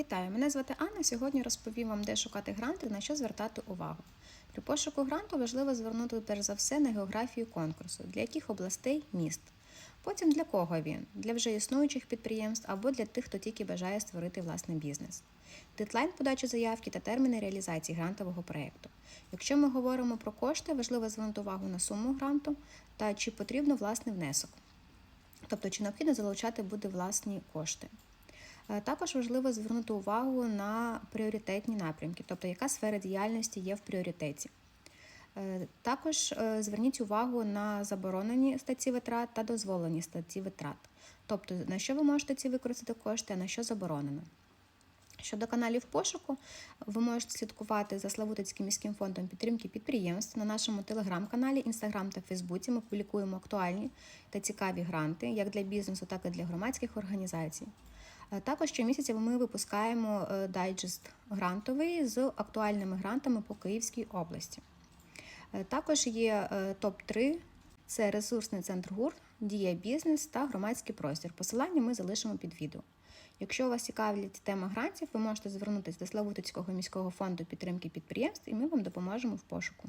Вітаю, мене звати Анна. Сьогодні розповім вам, де шукати гранти, на що звертати увагу. При пошуку гранту важливо звернути перш за все на географію конкурсу, для яких областей міст. Потім для кого він? Для вже існуючих підприємств або для тих, хто тільки бажає створити власний бізнес. Дедлайн подачі заявки та терміни реалізації грантового проєкту. Якщо ми говоримо про кошти, важливо звернути увагу на суму гранту та чи потрібно власний внесок. Тобто, чи необхідно залучати буде власні кошти. Е, Також важливо звернути увагу на пріоритетні напрямки, тобто яка сфера діяльності є в пріоритеті. Е, Також е, зверніть увагу на заборонені статті витрат та дозволені статті витрат, тобто на що ви можете ці використати кошти, а на що заборонено. Щодо каналів пошуку, ви можете слідкувати за Славутицьким міським фондом підтримки підприємств на нашому телеграм-каналі, інстаграм та Фейсбуці. Ми публікуємо актуальні та цікаві гранти як для бізнесу, так і для громадських організацій. Е, Також щомісяця ми випускаємо е, дайджест грантовий з актуальними грантами по Київській області. Е, Також є е, топ-3 це ресурсний центр ГУР, Дія бізнес та громадський простір. Посилання ми залишимо під відео. Якщо вас цікавлять тема грантів, ви можете звернутися до Славутицького міського фонду підтримки підприємств, і ми вам допоможемо в пошуку.